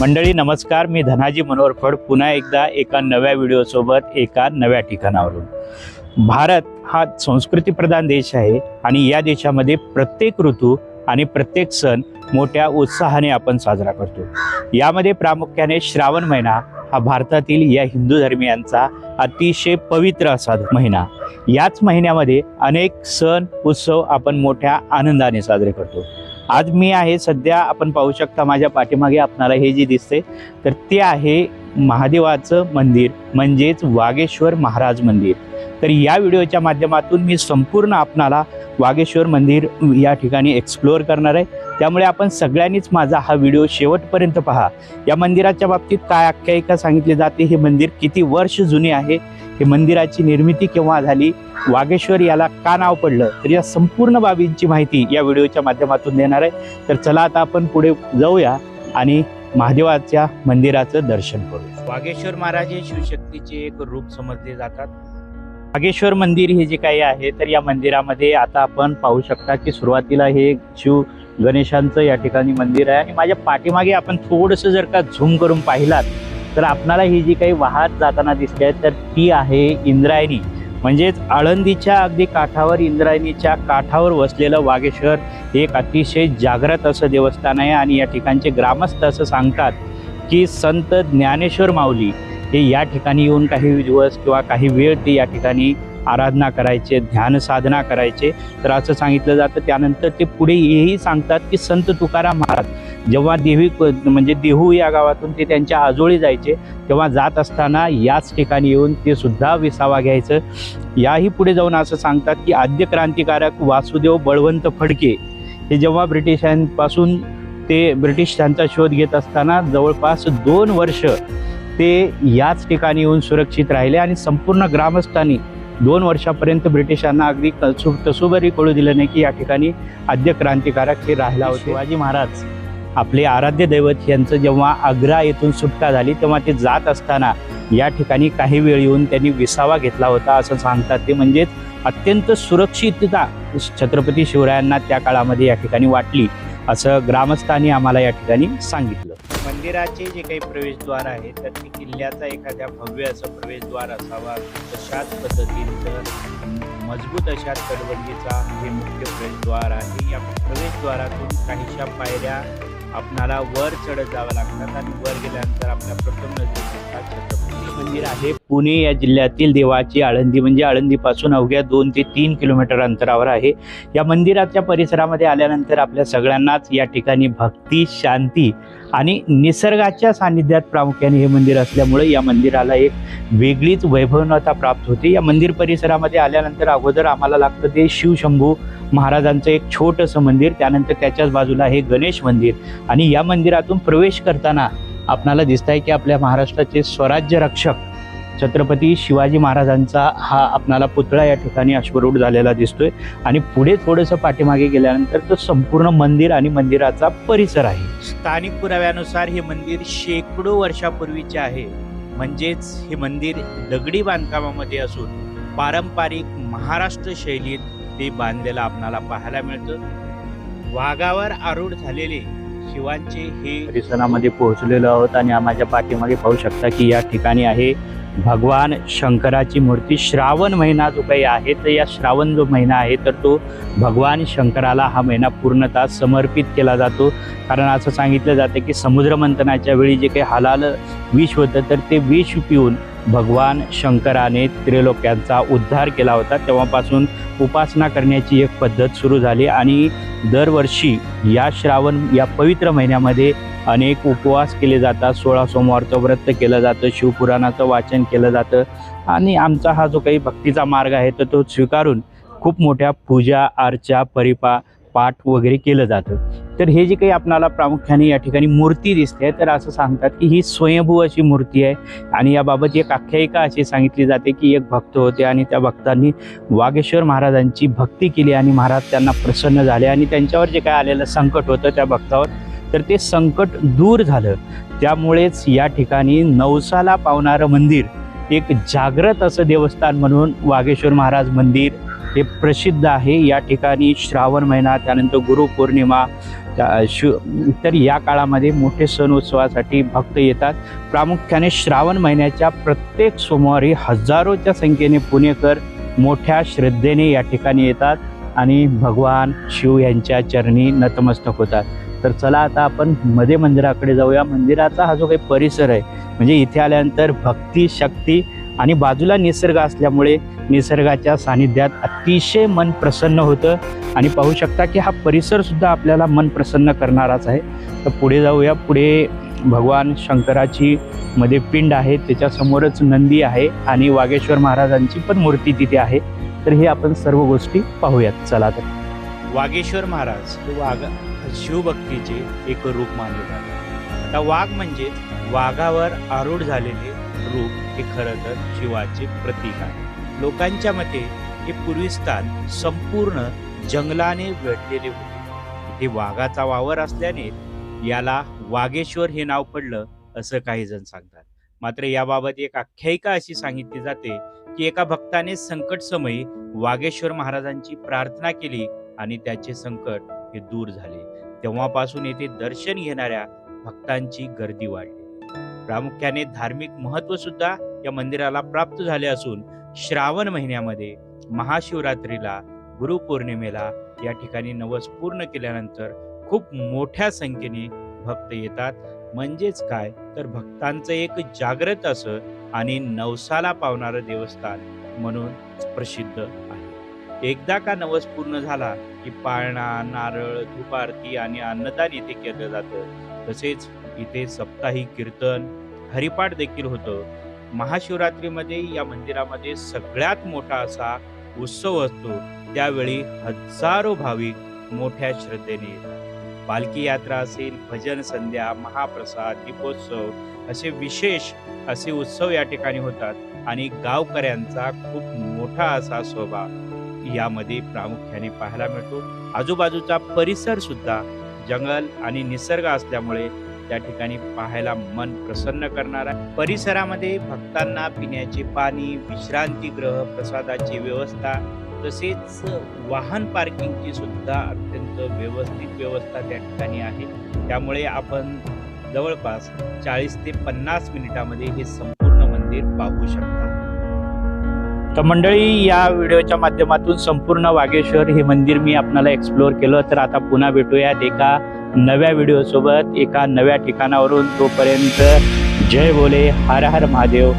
मंडळी नमस्कार. मी धनाजी मनोहर फड. पुन्हा एकदा एका नव्या व्हिडिओसोबत एका नव्या ठिकाणावरून. भारत हा संस्कृतीप्रधान देश आहे आणि या देशामध्ये प्रत्येक ऋतू आणि प्रत्येक सण मोठ्या उत्साहाने आपण साजरा करतो. यामध्ये प्रामुख्याने श्रावण महिना हा भारतातील या हिंदू धर्मियांचा अतिशय पवित्र असा महिना. याच महिन्यामध्ये अनेक सण उत्सव आपण मोठ्या आनंदाने साजरे करतो. आज मी आहे सध्या आपण पाहू शकता माझ्या पाठीमागे आपणाला हे जे दिसते तर ते आहे महादेवाचं मंदिर म्हणजेच वागेश्वर महाराज मंदिर. तर या व्हिडिओच्या माध्यमातून मी संपूर्ण आपणाला वागेश्वर मंदिर या ठिकाणी एक्सप्लोअर करणार आहे. त्यामुळे आपण सगळ्यांनीच माझा हा व्हिडिओ शेवटपर्यंत पहा. या मंदिराच्या बाबतीत काय आख्यायिका सांगितली जाते हे मंदिर किती वर्ष जुने आहे हे मंदिराची निर्मिती केव्हा झाली वागेश्वर याला का नाव पडलं तर या संपूर्ण बाबींची माहिती या व्हिडिओच्या माध्यमातून देणार आहे. तर चला आता आपण पुढे जाऊया आणि महादेवाच्या मंदिराचं दर्शन करू वागेश्वर महाराज हे शिवशक्तीचे एक रूप समजले जातात. वागेश्वर मंदिर हे जे काही आहे तर या मंदिरामध्ये आता आपण पाहू शकता की सुरुवातीला हे शिव गणेशांचं या ठिकाणी मंदिर आहे. आणि माझ्या पाठीमागे आपण थोडंसं जर का झूम करून पाहिलात तर आपणाला ही जी काही वाहत जाताना दिसते तर ती आहे इंद्रायणी. म्हणजेच आळंदीच्या अगदी काठावर इंद्रायणीच्या काठावर वसलेलं वागेश्वर हे एक अतिशय जागृत असं देवस्थान आहे. आणि या ठिकाणचे ग्रामस्थ असं सांगतात की संत ज्ञानेश्वर माऊली हे या ठिकाणी येऊन काही दिवस किंवा काही वेळ ते या ठिकाणी आराधना करायचे ध्यान साधना करायचे. तर असं सांगितलं जातं. त्यानंतर ते पुढे हेही सांगतात की संत तुकाराम महाराज जेव्हा देवी म्हणजे देहू या गावातून ते त्यांच्या आजोळी जायचे तेव्हा जात असताना याच ठिकाणी येऊन ते सुद्धा विसावा घ्यायचं. याही पुढे जाऊन असं सांगतात की आद्य क्रांतिकारक वासुदेव बळवंत फडके हे जेव्हा ब्रिटिशांपासून ते ब्रिटिश त्यांचा शोध घेत असताना जवळपास दोन वर्ष ते याच ठिकाणी येऊन सुरक्षित राहिले आणि संपूर्ण ग्रामस्थांनी दोन वर्षापर्यंत ब्रिटिशांना अगदी कसू तसुबरी कळू दिलं नाही की या ठिकाणी आद्य क्रांतिकारक हे राहिला होते. शिवाजी महाराज. आपले आराध्य दैवत यांचं जेव्हा आग्रा येथून सुटका झाली तेव्हा ते जात असताना या ठिकाणी काही वेळ येऊन त्यांनी विसावा घेतला होता असं सांगतात ते. म्हणजेच अत्यंत सुरक्षितता छत्रपती शिवरायांना त्या काळामध्ये या ठिकाणी वाटली असं ग्रामस्थांनी आम्हाला या ठिकाणी सांगितलं. मंदिराचे जे काही प्रवेशद्वार आहे तर ते किल्ल्याचा एखाद्या भव्य असं प्रवेशद्वार असावा. तशाच पद्धतीचं मजबूत अशा तटबंदीचा हे मुख्य प्रवेशद्वार आहे. या प्रवेशद्वारातून काहीशा पायऱ्या आपणाला वर चढत जावं लागतात आणि वर गेल्यानंतर आपल्या प्रथम नजरेत मंदिर आहे. पुणे या जिल्ह्यातील देवाची आळंदी म्हणजे आळंदीपासून अवघ्या दोन ते तीन किलोमीटर अंतरावर आहे. या मंदिराच्या परिसरामध्ये आल्यानंतर आपल्या सगळ्यांनाच या ठिकाणी भक्ती शांती आणि निसर्गाच्या सान्निध्यात प्रामुख्याने हे मंदिर असल्यामुळे या मंदिराला एक वेगळीच वैभवनता प्राप्त होते. या मंदिर परिसरामध्ये आल्यानंतर अगोदर आम्हाला लागतं ते शिवशंभू महाराजांचं एक छोटंसं मंदिर त्यानंतर त्याच्याच बाजूला हे गणेश मंदिर. आणि या मंदिरातून प्रवेश करताना आपणाला दिसत आहे की आपल्या महाराष्ट्राचे स्वराज्य रक्षक छत्रपती शिवाजी महाराजांचा हा आपणाला पुतळा या ठिकाणी अश्वरूढ झालेला दिसतोय. आणि पुढे थोडंसं पाठीमागे गेल्यानंतर तो संपूर्ण मंदिर आणि मंदिराचा परिसर आहे. स्थानिक पुराव्यानुसार हे मंदिर शेकडो वर्षापूर्वीचे आहे. म्हणजेच हे मंदिर दगडी बांधकामामध्ये असून पारंपरिक महाराष्ट्र शैलीत ते बांधलेलं आपणाला पाहायला मिळतं. वाघावर आरूढ झालेले शिवांचे हे परिसरामध्ये पोहोचलेलो आहोत आणि माझ्या पाठीमागे पाहू शकता की या ठिकाणी आहे भगवान शंकराची मूर्ती. श्रावण महिना जो काही आहे तर या श्रावण जो महिना आहे तर तो भगवान शंकराला हा महिना पूर्णतः समर्पित केला जातो. कारण असं सांगितलं जातं की समुद्रमंथनाच्या वेळी जे काही हलाल विष होतं तर ते विष पिऊन भगवान शंकराने त्रिलोक्यांचा उद्धार केला होता. तेव्हापासून उपासना करण्याची एक पद्धत सुरू झाली आणि दरवर्षी या श्रावण या पवित्र महिन्यामध्ये अनेक उपवास केले जातात. सोळा सोमवारचं व्रत केलं जातं शिवपुराणाचं वाचन केलं जातं. आणि आमचा हा जो काही भक्तीचा मार्ग आहे तर तो स्वीकारून खूप मोठ्या पूजा अर्चा परिपा पाठ वगैरे केलं जातं. तर हे जे काही आपणाला प्रामुख्याने या ठिकाणी मूर्ती दिसते तर असं सांगतात की ही स्वयंभू अशी मूर्ती आहे. आणि याबाबत एक आख्यायिका अशी सांगितली जाते की एक भक्त होते आणि त्या भक्तांनी वागेश्वर महाराजांची भक्ती केली आणि महाराज त्यांना प्रसन्न झाले आणि त्यांच्यावर जे काय आलेलं संकट होतं त्या भक्तावर तर ते संकट दूर झालं. त्यामुळेच या ठिकाणी नवसाला पावणारं मंदिर एक जागृत असं देवस्थान म्हणून वागेश्वर महाराज मंदिर हे प्रसिद्ध आहे. या ठिकाणी श्रावण महिना त्यानंतर गुरुपौर्णिमा त्या तर या काळामध्ये मोठे सण उत्सवासाठी भक्त येतात. प्रामुख्याने श्रावण महिन्याच्या प्रत्येक सोमवारी हजारोच्या संख्येने पुणेकर मोठ्या श्रद्धेने या ठिकाणी येतात आणि भगवान शिव यांच्या चरणी नतमस्तक होतात. तर चला आता आपण मध्ये मंदिराकडे जाऊया. मंदिराचा हा जो काही परिसर आहे म्हणजे इथे आल्यानंतर भक्ती शक्ती आणि बाजूला निसर्ग असल्यामुळे निसर्गाच्या सानिध्यात अतिशय मन प्रसन्न होतं. आणि पाहू शकता की हा परिसरसुद्धा आपल्याला मन प्रसन्न करणाराच आहे. तर पुढे जाऊया. पुढे भगवान शंकराची मध्ये पिंड आहे. त्याच्यासमोरच नंदी आहे आणि वागेश्वर महाराजांची पण मूर्ती तिथे आहे. तर हे आपण सर्व गोष्टी पाहूयात. चला तर. वागेश्वर महाराज वाघ शिवभक्तीचे एक रूप मानले जाते आता वाघ म्हणजे वाघावर आरूढ झालेले रूप हे खरं तर शिवाचे प्रतीक आहे. लोकांच्या मते हे पूर्वीस्थान संपूर्ण जंगलाने वेढलेले होते. इथे वाघाचा वावर असल्याने याला वागेश्वर हे नाव पडलं असं काही जण सांगतात. मात्र याबाबत एक आख्यायिका अशी सांगितली जाते की एका भक्ताने संकट समयी वागेश्वर महाराजांची प्रार्थना केली आणि त्याचे संकट हे दूर झाले. तेव्हापासून येथे दर्शन घेणाऱ्या भक्तांची गर्दी वाढली. प्रामुख्याने धार्मिक महत्त्व सुद्धा या मंदिराला प्राप्त झाले असून श्रावण महिन्यामध्ये महाशिवरात्रीला गुरुपौर्णिमेला या ठिकाणी नवस पूर्ण केल्यानंतर खूप मोठ्या संख्येने भक्त येतात. म्हणजेच काय? तर भक्तांचं एक जागृत असं आणि नवसाला पावणारं देवस्थान म्हणून प्रसिद्ध आहे. एकदा का नवस पूर्ण झाला की पाळणा नारळ धूप आरती आणि अन्नदान येथे केलं जातं. तसेच इथे सप्ताही कीर्तन हरिपाठ देखील होतं. महाशिवरात्रीमध्ये या मंदिरामध्ये सगळ्यात मोठा असा उत्सव असतो. त्यावेळी हजारो भाविक मोठ्या श्रद्धेने येतात. पालखी यात्रा असेल भजन संध्या महाप्रसाद दीपोत्सव असे विशेष असे उत्सव या ठिकाणी होतात आणि गावकऱ्यांचा खूप मोठा असा स्वभाव यामध्ये प्रामुख्याने पाहायला मिळतो. आजूबाजूचा परिसर सुद्धा जंगल आणि निसर्ग असल्यामुळे त्या ठिकाणी पाहायला मन प्रसन्न करणार आहे. परिसरामध्ये भक्तांना पिण्याचे पाणी विश्रांतीगृह प्रसादाची व्यवस्था तसेच वाहन पार्किंगची सुद्धा अत्यंत व्यवस्थित व्यवस्था त्या ठिकाणी आहे. त्यामुळे आपण जवळपास चाळीस ते पन्नास मिनिटामध्ये हे संपूर्ण मंदिर पाहू शकता. तर मंडळी या व्हिडिओच्या माध्यमातून संपूर्ण वागेश्वर हे मंदिर मी आपल्याला एक्सप्लोअर केलं. तर आता पुन्हा भेटूयात एका नव्या व्हिडिओसोबत एका नव्या ठिकाणावरून. तोपर्यंत जय बोले हर हर महादेव.